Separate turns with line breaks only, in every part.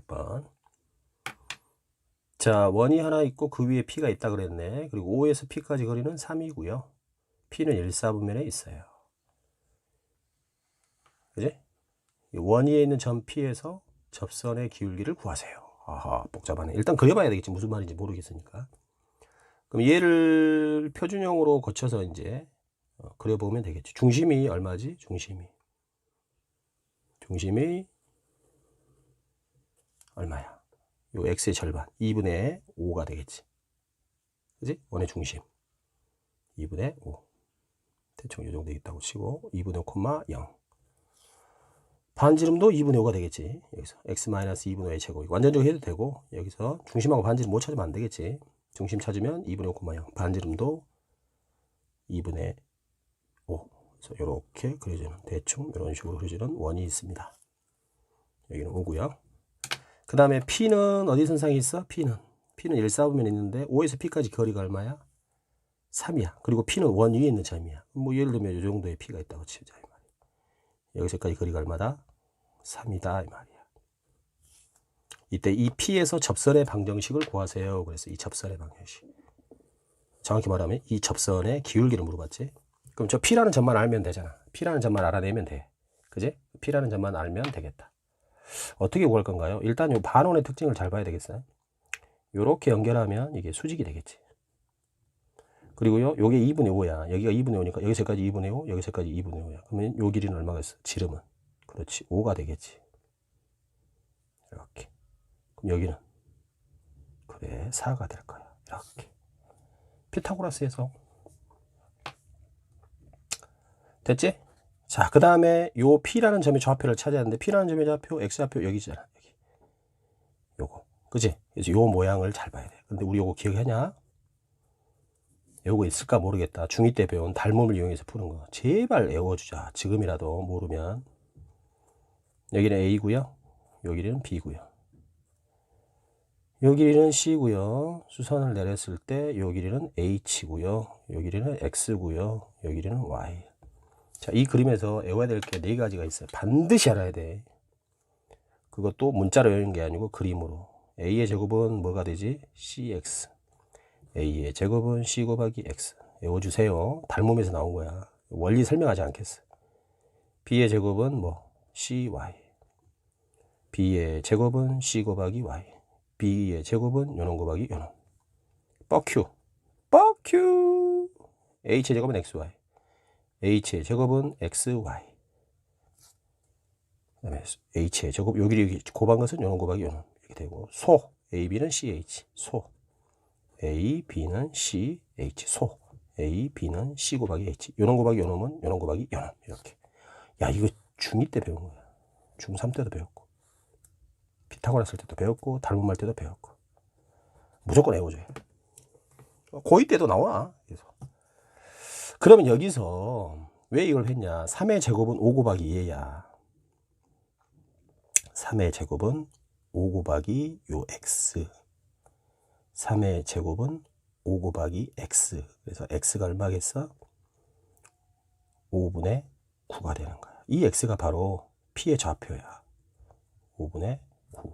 6번. 자, 원이 하나 있고 그 위에 P가 있다 그랬네. 그리고 O에서 P까지 거리는 3이고요. P는 1, 4분면에 있어요. 그지? 이 원위에 있는 점 P에서 접선의 기울기를 구하세요. 아하, 복잡하네. 일단 그려봐야 되겠지. 무슨 말인지 모르겠으니까. 그럼 얘를 표준형으로 거쳐서 이제 어, 그려보면 되겠지. 중심이 얼마지? 중심이. 중심이 얼마야? 요 x의 절반. 2분의 5가 되겠지. 그지? 원의 중심. 2분의 5. 대충 이 정도 있다고 치고 2분의 5, 콤마 0. 반지름도 2분의 5가 되겠지. 여기서 x-2분의 5의 제곱이고 완전적으로 해도 되고 여기서 중심하고 반지름 못 찾으면 안 되겠지. 중심 찾으면 2분의 5, 0. 반지름도 2분의 5. 그래서 이렇게 그려지는 대충 이런 식으로 그려지는 원이 있습니다. 여기는 5고요. 그 다음에 P는 어디 선상에 있어? P는 P는 1, 4분면 있는데 5에서 P까지 거리가 얼마야? 3이야. 그리고 P는 원 위에 있는 점이야. 뭐 예를 들면 이 정도의 P가 있다고 치자 이 말이야. 여기서까지 거리가 얼마다? 3이다 이 말이야. 이때 이 P에서 접선의 방정식을 구하세요. 그래서 이 접선의 방정식. 정확히 말하면 이 접선의 기울기를 물어봤지. 그럼 저 P라는 점만 알면 되잖아. P라는 점만 알아내면 돼. 그지? P라는 점만 알면 되겠다. 어떻게 구할 건가요? 일단 요 반원의 특징을 잘 봐야 되겠어요. 요렇게 연결하면 이게 수직이 되겠지. 그리고요, 요게 2분의 5야. 여기가 2분의 5니까 여기서까지 2분의 5, 여기서까지 2분의 5야. 그러면 요 길이는 얼마가 있어? 지름은. 그렇지. 5가 되겠지. 이렇게. 그럼 여기는 그래 4가 될 거야. 이렇게. 피타고라스에서 됐지? 자, 그 다음에 요 P라는 점의 좌표를 찾아야 하는데 P라는 점의 좌표, X좌표 여기잖아. 여기. 요거. 그지? 그래서 요 모양을 잘 봐야 돼. 근데 우리 요거 기억하냐? 요거 있을까 모르겠다. 중2 때 배운 닮음을 이용해서 푸는 거. 제발 외워주자. 지금이라도 모르면. 여기는 A고요. 여기는 B고요. 요 길이는 C고요. 수선을 내렸을 때 요 길이는 H고요. 요 길이는 X고요. 요 길이는 Y. 자, 이 그림에서 외워야 될 게 네 가지가 있어요. 반드시 알아야 돼. 그것도 문자로 외우는 게 아니고 그림으로. A의 제곱은 뭐가 되지? CX. A의 제곱은 C 곱하기 X. 외워주세요. 닮음에서 나온 거야. 원리 설명하지 않겠어. B의 제곱은 뭐? CY. B의 제곱은 C 곱하기 Y. B의 제곱은 요놈 곱하기 요놈. 뻑큐. 뻑큐. H의 제곱은 XY. H의 제곱은 xy. 그다음에 h의 제곱 여기 여기 곱한 것은 요놈 곱하기 요놈 이렇게 되고 소 a b는 ch 소. A b는 ch 소. A b는 c 곱하기 h. 요놈 곱하기 요놈은 요놈 곱하기 요놈 이렇게. 야 이거 중2 때 배운 거야. 중3 때도 배웠고 피타고라스 때도 배웠고 닮은말 때도 배웠고. 무조건 외워줘야. 고2 때도 나와 그래서 그러면 여기서 왜 이걸 했냐? 3의 제곱은 5 곱하기 2야. 3의 제곱은 5 곱하기 요 x. 3의 제곱은 5 곱하기 x. 그래서 x가 얼마겠어? 5분의 9가 되는 거야. 이 x가 바로 p의 좌표야. 5분의 9.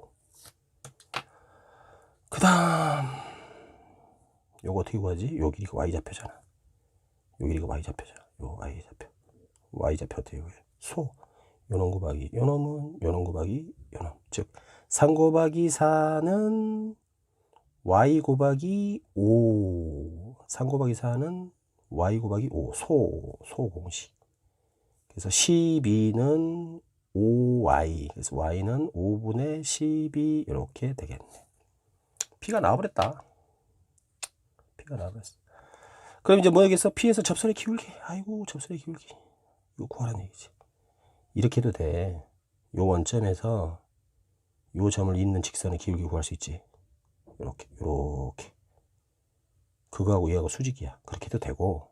그 다음, 요거 어떻게 구하지? 요 길이가 y좌표잖아. 요 길이가 y좌표죠. 요 y좌표. y좌표 어떻게 구해? 소. 요놈 곱하기 요놈은 요놈 곱하기 요놈. 즉, 3 곱하기 4는 y 곱하기 5. 3 곱하기 4는 y 곱하기 5. 소. 소 공식. 그래서 12는 5y. 그래서 y는 5분의 12 이렇게 되겠네. p가 나와버렸다. p가 나와버렸어. 그럼 이제 뭐야겠어? P에서 접선의 기울기. 아이고, 접선의 기울기. 이거 구하라는 얘기지. 이렇게 해도 돼. 요 원점에서 요 점을 잇는 직선의 기울기 구할 수 있지. 요렇게, 요렇게. 그거하고 얘하고 수직이야. 그렇게 해도 되고.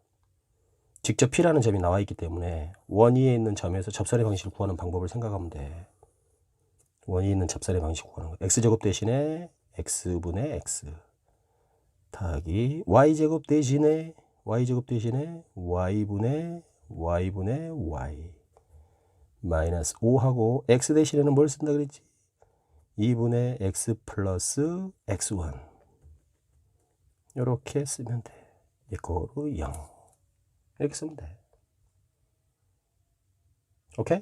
직접 P라는 점이 나와 있기 때문에 원위에 있는 점에서 접선의 방식을 구하는 방법을 생각하면 돼. 원위에 있는 접선의 방식 구하는 거. X제곱 대신에 X분의 X. 더하기 y제곱 대신에 y제곱 대신에 y분의 y분의 y 마이너스 5하고 x 대신에는 뭘 쓴다 그랬지? 2분의 x 플러스 x1 이렇게 쓰면 돼. 이거로 0 이렇게 쓰면 돼. 오케이?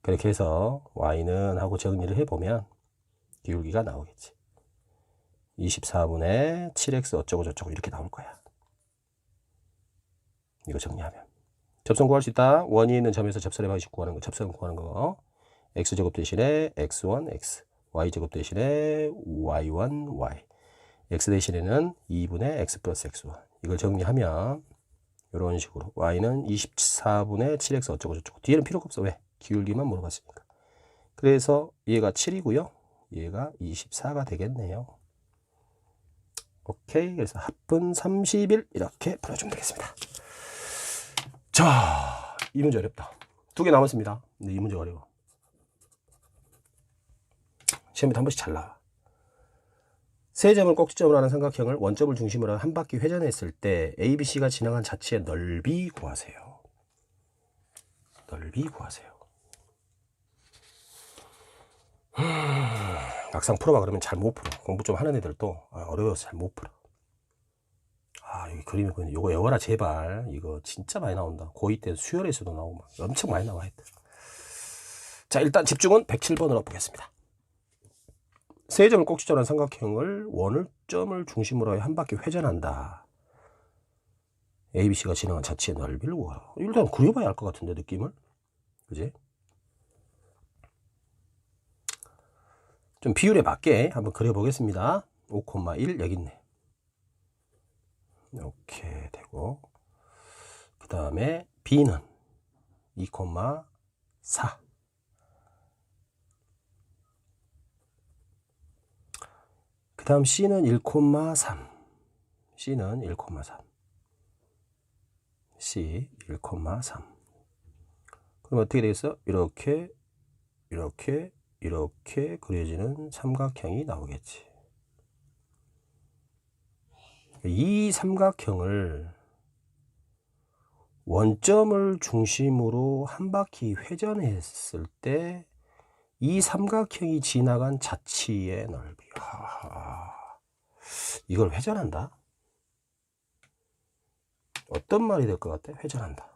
그렇게 해서 y는 하고 정리를 해보면 기울기가 나오겠지. 24분의 7x 어쩌고 저쩌고 이렇게 나올 거야. 이거 정리하면. 접선 구할 수 있다. 원이 있는 점에서 접선의 방식 구하는 거, 접선 구하는 거. x제곱 대신에 x1, x. y제곱 대신에 y1, y. x 대신에는 2분의 x 플러스 x1. 이걸 정리하면 이런 식으로 y는 24분의 7x 어쩌고 저쩌고. 뒤에는 필요가 없어. 왜? 기울기만 물어봤으니까. 그래서 얘가 7이고요. 얘가 24가 되겠네요. 오케이. 그래서 합분 30일 이렇게 풀어주면 되겠습니다. 자, 이 문제 어렵다. 두 개 남았습니다. 근데 이 문제 어려워. 시험에 한 번씩 잘 나와. 세 점을 꼭지점으로 하는 삼각형을 원점을 중심으로 한 바퀴 회전했을 때 ABC가 지나간 자체의 넓이 구하세요. 넓이 구하세요. 음, 막상 풀어봐 그러면 잘 못 풀어. 공부 좀 하는 애들도 아, 어려워서 잘 못 풀어. 아, 여기 그림이 보이네. 요거 외워라, 제발. 이거 진짜 많이 나온다. 고2 때 수열에서도 나오고 막 엄청 많이 나와 있다. 자, 일단 집중은 107번으로 보겠습니다. 세 점을 꼭지점한 삼각형을 원점을 중심으로 한 바퀴 회전한다. ABC가 진행한 자체의 넓이를 구하라. 일단 그려봐야 알 것 같은데, 느낌을. 그지? 좀 비율에 맞게 한번 그려보겠습니다. 5,1 여기 있네. 이렇게 되고 그 다음에 B는 2,4 그 다음 C는 1,3 C는 1,3 C 1,3 그럼 어떻게 되겠어? 이렇게 이렇게 이렇게 그려지는 삼각형이 나오겠지 이 삼각형을 원점을 중심으로 한 바퀴 회전했을 때 이 삼각형이 지나간 자치의 넓이. 하하. 이걸 회전한다? 어떤 말이 될 것 같아? 회전한다.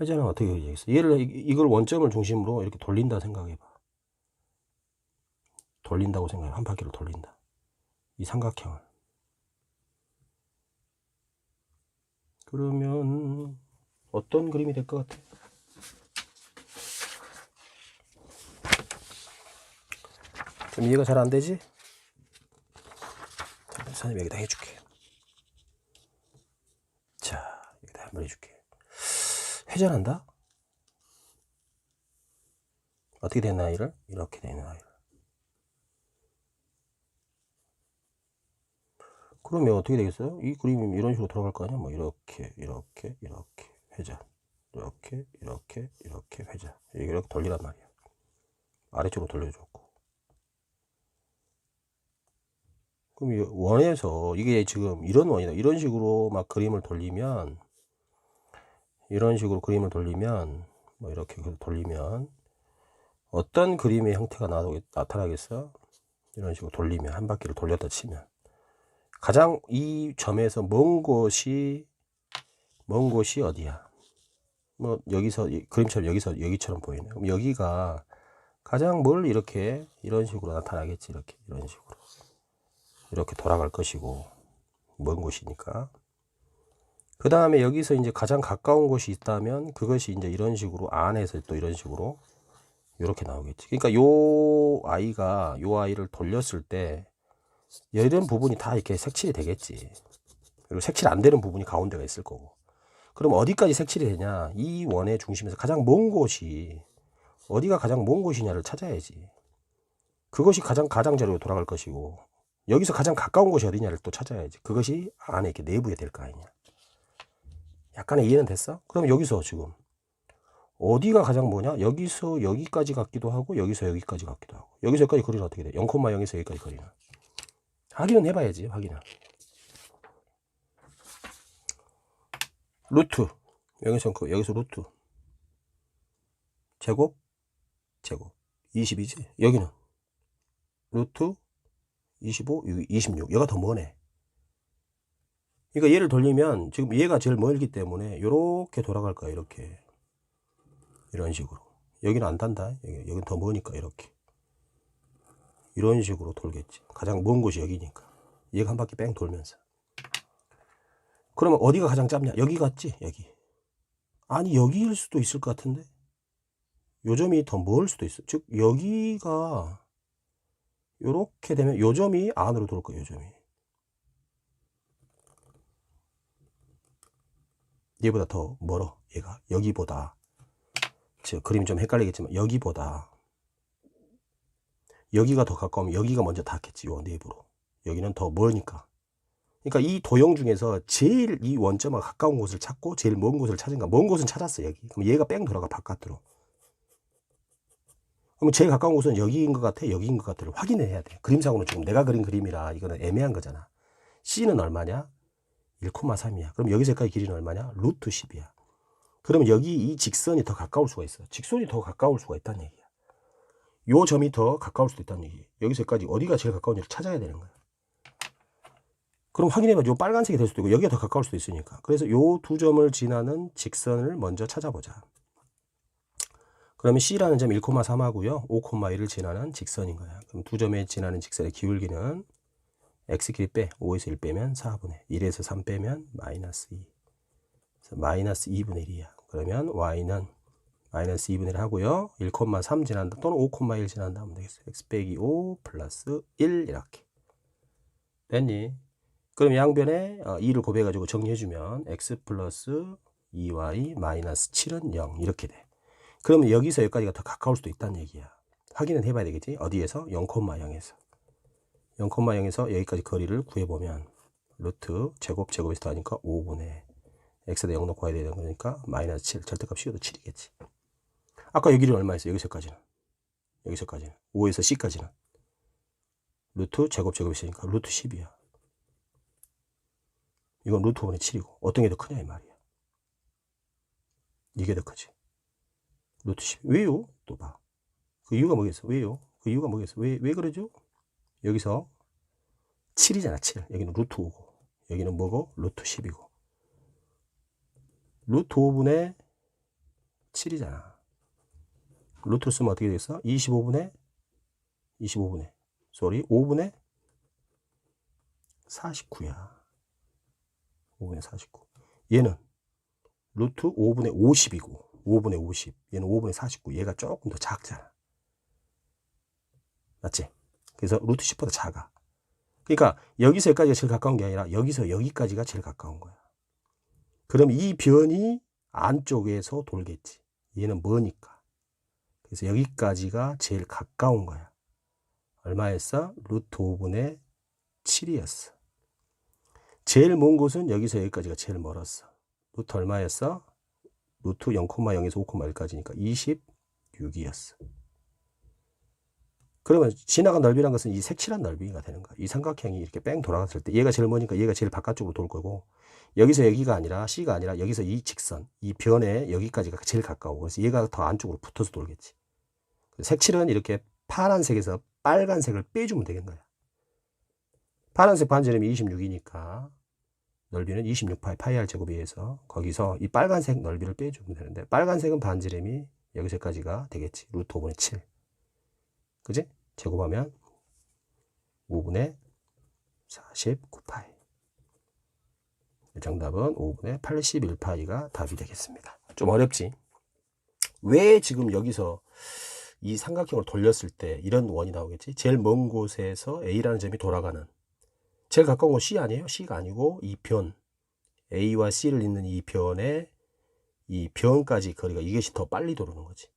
회전은 어떻게 되겠어? 얘를 이- 이걸 원점을 중심으로 이렇게 돌린다 생각해봐. 돌린다고 생각해. 한 바퀴를 돌린다. 이 삼각형을. 그러면 어떤 그림이 될 것 같아? 좀 이해가 잘 안 되지? 자, 선생님 여기다 해줄게. 자, 여기다 한 번 해줄게. 회전한다? 어떻게 되는 아이를? 이렇게 되는 아이를. 그러면 어떻게 되겠어요? 이 그림이 이런 식으로 돌아갈 거 아니야? 뭐 이렇게 이렇게 이렇게 회전 이렇게 이렇게 이렇게 회전 이렇게 돌리란 말이야 아래쪽으로 돌려줬고 그럼 이 원에서 이게 지금 이런 원이다 이런 식으로 막 그림을 돌리면 이런 식으로 그림을 돌리면 뭐 이렇게 돌리면 어떤 그림의 형태가 나타나겠어? 이런 식으로 돌리면 한 바퀴를 돌렸다 치면 가장 이 점에서 먼 곳이 먼 곳이 어디야? 뭐 여기서 이 그림처럼 여기서 여기처럼 보이네. 그럼 여기가 가장 멀 이렇게 이런 식으로 나타나겠지 이렇게 이런 식으로 이렇게 돌아갈 것이고 먼 곳이니까. 그 다음에 여기서 이제 가장 가까운 곳이 있다면 그것이 이제 이런 식으로 안에서 또 이런 식으로 이렇게 나오겠지. 그러니까 요 아이가 요 아이를 돌렸을 때 이런 부분이 다 이렇게 색칠이 되겠지. 그리고 색칠 안 되는 부분이 가운데가 있을 거고. 그럼 어디까지 색칠이 되냐? 이 원의 중심에서 가장 먼 곳이 어디가 가장 먼 곳이냐를 찾아야지. 그것이 가장 가장자리로 돌아갈 것이고 여기서 가장 가까운 곳이 어디냐를 또 찾아야지. 그것이 안에 이렇게 내부에 될 거 아니냐. 약간의 이해는 됐어? 그럼 여기서 지금 어디가 가장 뭐냐? 여기서 여기까지 같기도 하고 여기서 여기까지 같기도 하고 여기서 여기까지 거리는 어떻게 돼? 0,0에서 여기까지 거리는 확인은 해봐야지 확인은 루트 여기서 그 여기서 루트 제곱 제곱 20이지. 여기는 루트 25, 여기 26. 얘가 더 머네. 그러니까 얘를 돌리면 지금 얘가 제일 멀기 때문에 이렇게 돌아갈 거야. 이렇게. 이런 식으로. 여기는 안 단다. 여기, 여기는 더 머니까 이렇게. 이런 식으로 돌겠지. 가장 먼 곳이 여기니까. 얘가 한 바퀴 뺑 돌면서. 그러면 어디가 가장 짧냐? 여기 같지? 여기. 아니, 여기일 수도 있을 것 같은데? 요 점이 더 멀 수도 있어. 즉, 여기가, 요렇게 되면 요 점이 안으로 돌 거예요, 요 점이. 얘보다 더 멀어, 얘가. 여기보다. 즉, 그림이 좀 헷갈리겠지만, 여기보다. 여기가 더 가까우면 여기가 먼저 닿겠지, 요 내부로. 여기는 더 머니까. 그러니까 이 도형 중에서 제일 이 원점과 가까운 곳을 찾고 제일 먼 곳을 찾은가. 먼 곳은 찾았어, 여기. 그럼 얘가 뺑 돌아가, 바깥으로. 그럼 제일 가까운 곳은 여기인 것 같아, 여기인 것 같아를 확인해야 돼. 그림상으로 지금 내가 그린 그림이라 이거는 애매한 거잖아. C는 얼마냐? 1,3이야. 그럼 여기서까지 길이는 얼마냐? 루트 10이야. 그러면 여기 이 직선이 더 가까울 수가 있어. 직선이 더 가까울 수가 있다는 얘기야. 요 점이 더 가까울 수도 있다는 얘기. 여기서까지 어디가 제일 가까운지를 찾아야 되는 거야. 그럼 확인해봐. 요 빨간색이 될 수도 있고 여기가 더 가까울 수도 있으니까. 그래서 요 두 점을 지나는 직선을 먼저 찾아보자. 그러면 C라는 점 1,3하고요. 5,1을 지나는 직선인 거야. 그럼 두 점에 지나는 직선의 기울기는 x 길이 빼 5에서 1 빼면 4분의 1에서 3 빼면 마이너스 2. 그래서 마이너스 2분의 1이야. 그러면 y는 마이너스 2분의 1 하고요. 1,3 지난다 또는 5,1 지난다 하면 되겠어요. x 빼기 5 플러스 1 이렇게. 됐니? 그럼 양변에 2를 곱해가지고 정리해주면 x 플러스 2y 마이너스 7은 0 이렇게 돼. 그러면 여기서 여기까지가 더 가까울 수도 있다는 얘기야. 확인은 해봐야 되겠지? 어디에서? 0,0에서. 0,0에서 여기까지 거리를 구해보면 루트 제곱 제곱에서 더하니까 5분의 x에다 0 넣고 가야 되는 거니까 마이너스 7 절대값 씌워도 7이겠지. 아까 여기는 얼마였어? 여기서까지는. 여기서까지는. 5에서 c까지는. 루트 제곱 제곱이니까 루트 10이야. 이건 루트 5분의 7이고 어떤 게 더 크냐 이 말이야. 이게 더 크지. 루트 10. 왜요? 또 봐. 그 이유가 뭐겠어? 왜요? 그 이유가 뭐겠어? 왜, 왜 그러죠? 여기서 7이잖아, 7. 여기는 루트 5고, 여기는 뭐고? 루트 10이고. 루트 5분의 7이잖아. 루트를 쓰면 어떻게 되겠어? 25분의 25분의 쏘리 5분의 49야. 5분의 49. 얘는 루트 5분의 50이고 5분의 50. 얘는 5분의 49. 얘가 조금 더 작잖아. 맞지? 그래서 루트 10보다 작아. 그러니까 여기서 여기까지가 제일 가까운 게 아니라 여기서 여기까지가 제일 가까운 거야. 그럼 이 변이 안쪽에서 돌겠지. 얘는 뭐니까. 그래서 여기까지가 제일 가까운 거야. 얼마였어? 루트 5분의 7이었어. 제일 먼 곳은 여기서 여기까지가 제일 멀었어. 루트 얼마였어? 루트 0,0에서 5,1까지니까 26이었어. 그러면 지나간 넓이란 것은 이 색칠한 넓이가 되는 거야. 이 삼각형이 이렇게 뺑 돌아갔을 때 얘가 제일 머니까 얘가 제일 바깥쪽으로 돌 거고 여기서 여기가 아니라 C가 아니라 여기서 이 직선, 이 변에 여기까지가 제일 가까워. 그래서 얘가 더 안쪽으로 붙어서 돌겠지. 색칠은 이렇게 파란색에서 빨간색을 빼주면 되는 거야. 파란색 반지름이 26이니까 넓이는 26파이 파이 r 제곱에 의해서 거기서 이 빨간색 넓이를 빼주면 되는데 빨간색은 반지름이 여기서까지가 되겠지. 루트 5분의 7. 그지? 제곱하면 5분의 49파이. 정답은 5분의 81파이가 답이 되겠습니다. 좀 어렵지? 왜 지금 여기서 이 삼각형을 돌렸을 때 이런 원이 나오겠지? 제일 먼 곳에서 A라는 점이 돌아가는 제일 가까운 건 C 아니에요? C가 아니고 이 변 A와 C를 잇는 이 변에 이 변까지 거리가 이것이 더 빨리 도는 거지.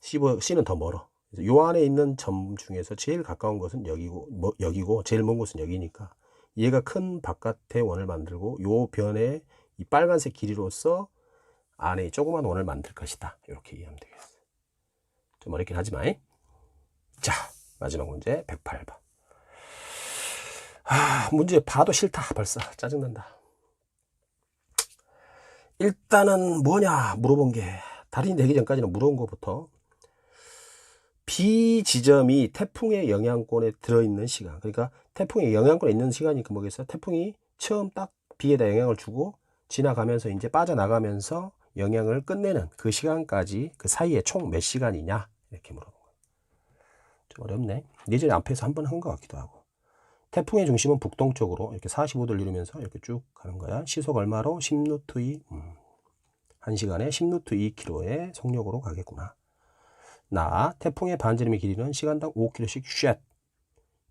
C는 더 멀어. 요 안에 있는 점 중에서 제일 가까운 것은 여기고 뭐, 여기고 제일 먼 곳은 여기니까 얘가 큰 바깥의 원을 만들고 요 변에 이 빨간색 길이로서 안에 조그만 원을 만들 것이다. 이렇게 이해하면 되겠어. 좀 어렵긴 하지만 자 마지막 문제 108번. 아, 문제 봐도 싫다, 벌써. 짜증난다. 일단은 뭐냐, 물어본 게. 달인이 되기 전까지는 물어본 것부터. B 지점이 태풍의 영향권에 들어있는 시간. 그러니까 태풍의 영향권에 있는 시간이 그 뭐겠어? 태풍이 처음 딱 B에다 영향을 주고 지나가면서 이제 빠져나가면서 영향을 끝내는 그 시간까지 그 사이에 총 몇 시간이냐? 이렇게 물어본 거예요. 좀 어렵네. 예전에 앞에서 한 번 한 것 같기도 하고. 태풍의 중심은 북동쪽으로 이렇게 45도를 이루면서 이렇게 쭉 가는 거야. 시속 얼마로? 10루트 2. 음. 1시간에 10루트 2km의 속력으로 가겠구나. 나 태풍의 반지름의 길이는 시간당 5km씩 쉣.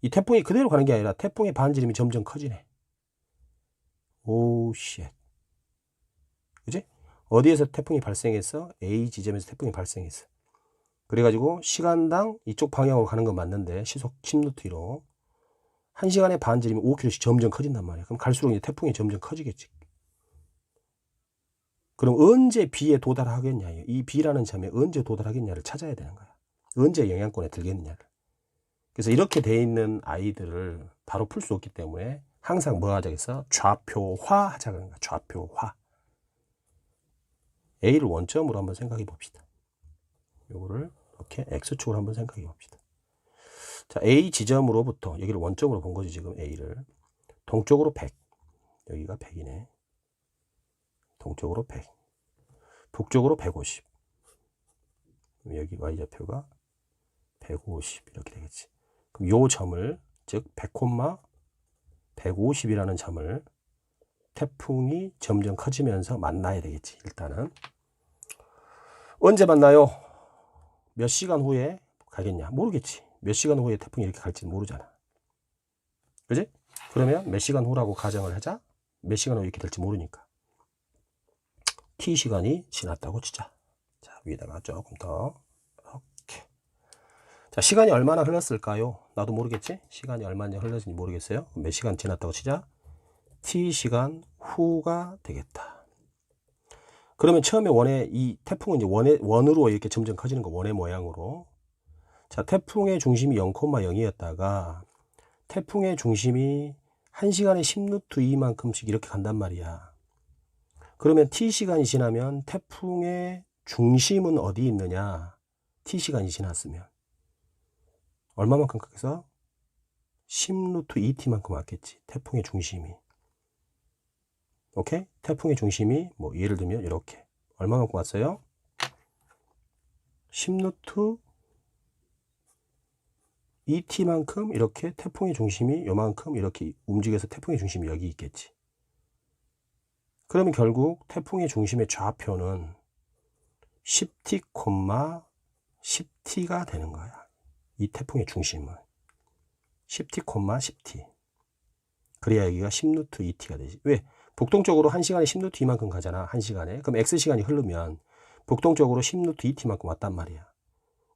이 태풍이 그대로 가는 게 아니라 태풍의 반지름이 점점 커지네. 오 쉣. 그지? 어디에서 태풍이 발생했어? A 지점에서 태풍이 발생했어. 그래가지고 시간당 이쪽 방향으로 가는 건 맞는데 시속 10루트 2로 1시간에 반지름이 5km씩 점점 커진단 말이야. 그럼 갈수록 이제 태풍이 점점 커지겠지. 그럼 언제 B에 도달하겠냐? 이 B라는 점에 언제 도달하겠냐를 찾아야 되는 거야. 언제 영향권에 들겠느냐를. 그래서 이렇게 돼 있는 아이들을 바로 풀 수 없기 때문에 항상 뭐 하자겠어? 좌표화 하자는 거야. 좌표화. A를 원점으로 한번 생각해 봅시다. 요거를 이렇게 X축으로 한번 생각해 봅시다. 자, A 지점으로부터 여기를 원점으로 본 거지 지금 A를 동쪽으로 100 여기가 100이네 동쪽으로 100 북쪽으로 150 그럼 여기 Y좌표가 150 이렇게 되겠지 그럼 요 점을 즉 100, 150이라는 점을 태풍이 점점 커지면서 만나야 되겠지 일단은 언제 만나요? 몇 시간 후에 가겠냐 모르겠지 몇 시간 후에 태풍이 이렇게 갈지 모르잖아. 그지? 그러면 몇 시간 후라고 가정을 하자. 몇 시간 후에 이렇게 될지 모르니까. T 시간이 지났다고 치자. 자, 위에다가 조금 더. 이렇게. 자, 시간이 얼마나 흘렀을까요? 나도 모르겠지? 시간이 얼마나 흘렀는지 모르겠어요. 몇 시간 지났다고 치자. t 시간 후가 되겠다. 그러면 처음에 원의 이 태풍은 이제 원의 원으로 이렇게 점점 커지는 거 원의 모양으로 자, 태풍의 중심이 0,0이었다가 태풍의 중심이 1시간에 10루트 2만큼씩 이렇게 간단 말이야. 그러면 T시간이 지나면 태풍의 중심은 어디 있느냐? T시간이 지났으면. 얼마만큼 가겠어? 10루트 2T만큼 왔겠지. 태풍의 중심이. 오케이? 태풍의 중심이 뭐 예를 들면 이렇게. 얼마만큼 왔어요? 10루트 2t만큼 이렇게 태풍의 중심이 요만큼 이렇게 움직여서 태풍의 중심이 여기 있겠지. 그러면 결국 태풍의 중심의 좌표는 10t, 10t가 되는 거야. 이 태풍의 중심은 10t, 10t. 그래야 여기가 10루트 2t가 되지. 왜? 북동쪽으로 1시간에 10루트 2만큼 가잖아. 1시간에. 그럼 x시간이 흐르면 북동쪽으로 10루트 2t만큼 왔단 말이야.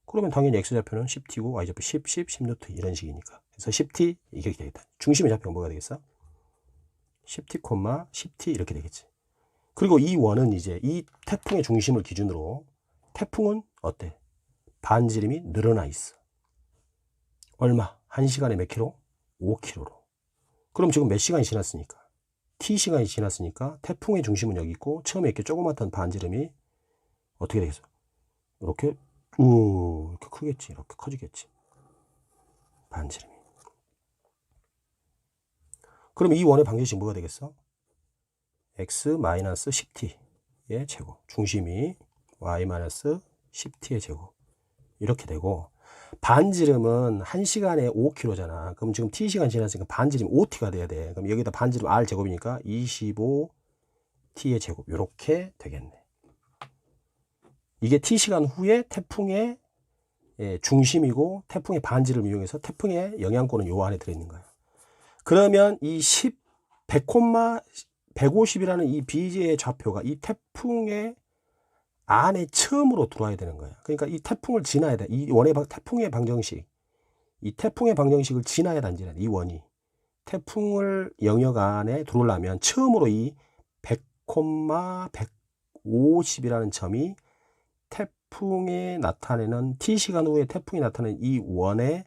그러면 당연히 x좌표는 10t고 y좌표 10, 10, 10루트 이런 식이니까. 그래서 10t 이렇게 되겠다. 중심의 좌표가 뭐가 되겠어? 10t, 10t 이렇게 되겠지. 그리고 이 원은 이제 이 태풍의 중심을 기준으로 태풍은 어때? 반지름이 늘어나 있어. 얼마? 1시간에 몇 킬로? 5킬로로. 그럼 지금 몇 시간이 지났으니까? t 시간이 지났으니까 태풍의 중심은 여기 있고 처음에 이렇게 조그맣던 반지름이 어떻게 되겠어? 이렇게 우 이렇게 크겠지 이렇게 커지겠지 반지름이 그럼 이 원의 방정식 뭐가 되겠어? x-10t의 제곱. 중심이 y-10t의 제곱. 이렇게 되고 반지름은 1시간에 5km잖아. 그럼 지금 t시간 지났으니까 반지름 5t가 돼야 돼. 그럼 여기다 반지름 r 제곱이니까 25t의 제곱. 이렇게 되겠네. 이게 T시간 후에 태풍의 예, 중심이고 태풍의 반지를 이용해서 태풍의 영향권은 요 안에 들어있는 거예요. 그러면 이 10, 100, 150이라는 이 비지의 좌표가 이 태풍의 안에 처음으로 들어와야 되는 거예요. 그러니까 이 태풍을 지나야 돼. 이 원의 태풍의 방정식. 이 태풍의 방정식을 지나야 단지라 이 원이. 태풍을 영역 안에 들어오려면 처음으로 이 100, 150이라는 점이 태풍에 나타내는 t 시간 후에 태풍이 나타내는 이 원의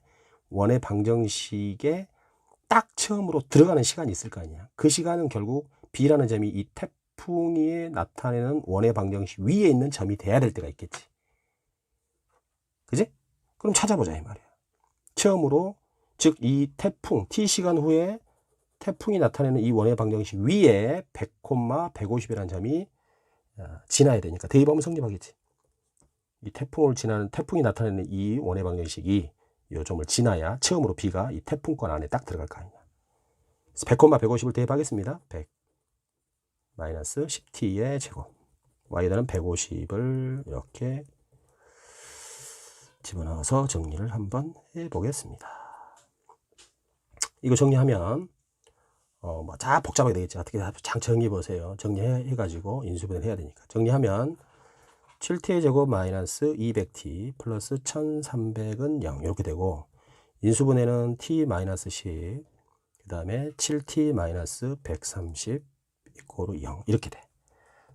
원의 방정식에 딱 처음으로 들어가는 시간이 있을 거 아니야. 그 시간은 결국 b라는 점이 이 태풍이 나타내는 원의 방정식 위에 있는 점이 돼야 될 때가 있겠지. 그지? 그럼 찾아보자 이 말이야. 처음으로 즉 이 태풍 t 시간 후에 태풍이 나타내는 이 원의 방정식 위에 100, 150이라는 점이 아, 지나야 되니까 대입하면 성립하겠지. 이 태풍을 지나는 태풍이 나타내는 이 원의 방정식이 요 점을 지나야 처음으로 b가 이 태풍권 안에 딱 들어갈 거 아니냐. 100, 150을 대입하겠습니다. 100 마이너스 10t의 제곱 y는 150을 이렇게 집어넣어서 정리를 한번 해보겠습니다. 이거 정리하면 어, 뭐, 자, 복잡하게 되겠죠. 어떻게 장 정리해 보세요. 정리해 가지고 인수분해를 해야 되니까. 정리하면 7t의 제곱 마이너스 200t 플러스 1300은 0 이렇게 되고 인수분해는 t 마이너스 10 그 다음에 7t 마이너스 130 이코르 0 이렇게 돼.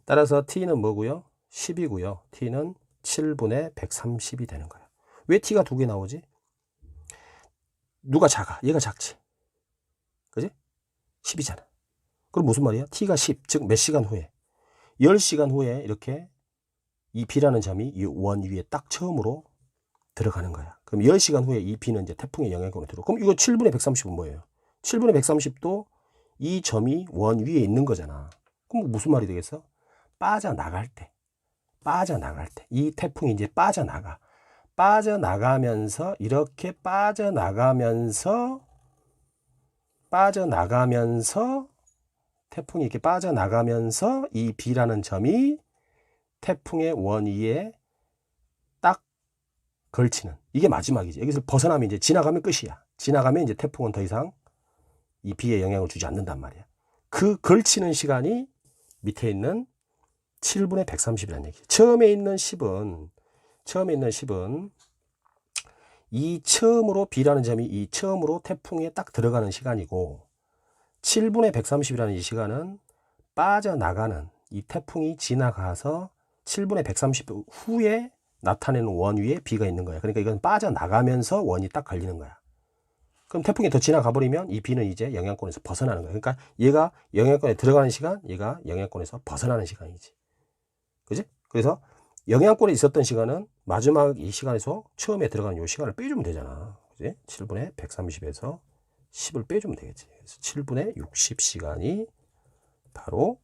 따라서 t는 뭐고요? 10이고요. t는 7분의 130이 되는 거예요. 왜 t가 두 개 나오지? 누가 작아? 얘가 작지. 그지? 10이잖아. 그럼 무슨 말이야? t가 10, 즉 몇 시간 후에? 10시간 후에 이렇게 이 b라는 점이 이 원 위에 딱 처음으로 들어가는 거야. 그럼 10시간 후에 이 b는 이제 태풍의 영향권에 들어. 그럼 이거 7분의 130은 뭐예요? 7분의 130도 이 점이 원 위에 있는 거잖아. 그럼 무슨 말이 되겠어? 빠져나갈 때. 빠져나갈 때. 이 태풍이 이제 빠져나가. 빠져나가면서 이렇게 빠져나가면서 빠져나가면서 태풍이 이렇게 빠져나가면서 이 B라는 점이 태풍의 원위에 딱 걸치는 이게 마지막이지. 여기서 벗어나면 이제 지나가면 끝이야. 지나가면 이제 태풍은 더 이상 이 B에 영향을 주지 않는단 말이야. 그 걸치는 시간이 밑에 있는 7분의 130이라는 얘기. 처음에 있는 10은 처음에 있는 10은 이 처음으로 B라는 점이 이 처음으로 태풍에 딱 들어가는 시간이고 7분의 130이라는 이 시간은 빠져나가는 이 태풍이 지나가서 7분의 130 후에 나타내는 원 위에 B가 있는 거야. 그러니까 이건 빠져나가면서 원이 딱 걸리는 거야. 그럼 태풍이 더 지나가 버리면 이 B는 이제 영향권에서 벗어나는 거야. 그러니까 얘가 영향권에 들어가는 시간, 얘가 영향권에서 벗어나는 시간이지. 그지? 그래서 영향권에 있었던 시간은 마지막 이 시간에서 처음에 들어가는 이 시간을 빼주면 되잖아. 그지? 7분의 130에서 10을 빼주면 되겠지. 그래서 7분의 60시간이 바로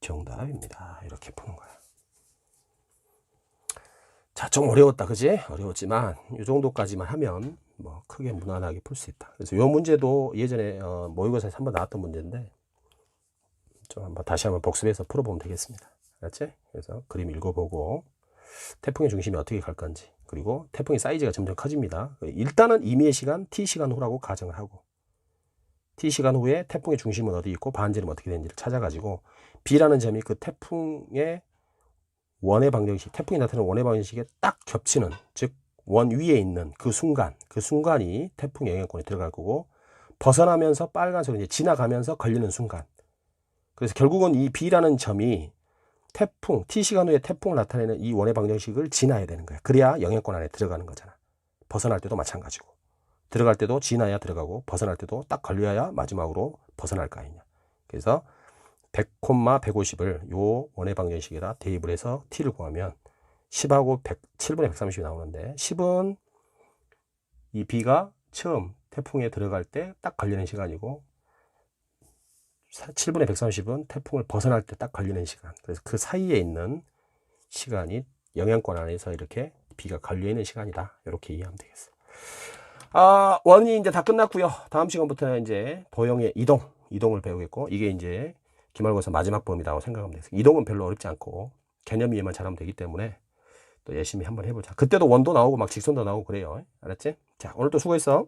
정답입니다. 이렇게 푸는 거야. 자, 좀 어려웠다. 그지? 어려웠지만 이 정도까지만 하면 뭐 크게 무난하게 풀 수 있다. 그래서 이 문제도 예전에 어, 모의고사에서 한번 나왔던 문제인데 좀 한번 다시 한번 복습해서 풀어보면 되겠습니다. 알았지? 그래서 그림 읽어보고 태풍의 중심이 어떻게 갈 건지 그리고 태풍의 사이즈가 점점 커집니다. 일단은 임의의 시간 t 시간 후라고 가정을 하고 t 시간 후에 태풍의 중심은 어디 있고 반지름 어떻게 되는지를 찾아가지고 b라는 점이 그 태풍의 원의 방정식 태풍이 나타나는 원의 방정식에 딱 겹치는 즉 원 위에 있는 그 순간 그 순간이 태풍 영향권에 들어갈 거고 벗어나면서 빨간색으로 이제 지나가면서 걸리는 순간 그래서 결국은 이 b라는 점이 태풍, T시간 후에 태풍을 나타내는 이 원의 방정식을 지나야 되는 거야. 그래야 영향권 안에 들어가는 거잖아. 벗어날 때도 마찬가지고. 들어갈 때도 지나야 들어가고, 벗어날 때도 딱 걸려야 마지막으로 벗어날 거 아니냐. 그래서 100, 150을 요 원의 방정식에다 대입을 해서 T를 구하면 10하고 100, 7분의 130이 나오는데 10은 이 B가 처음 태풍에 들어갈 때 딱 걸리는 시간이고 7분의 130은 태풍을 벗어날 때 딱 걸리는 시간. 그래서 그 사이에 있는 시간이 영향권 안에서 이렇게 비가 걸려 있는 시간이다. 이렇게 이해하면 되겠어요. 아, 원이 이제 다 끝났고요. 다음 시간부터는 이제 도형의 이동, 이동을 배우겠고 이게 이제 기말고사 마지막 범위라고 생각하면 되겠어요. 이동은 별로 어렵지 않고 개념 이해만 잘하면 되기 때문에 또 열심히 한번 해보자. 그때도 원도 나오고 막 직선도 나오고 그래요. 알았지? 자, 오늘도 수고했어.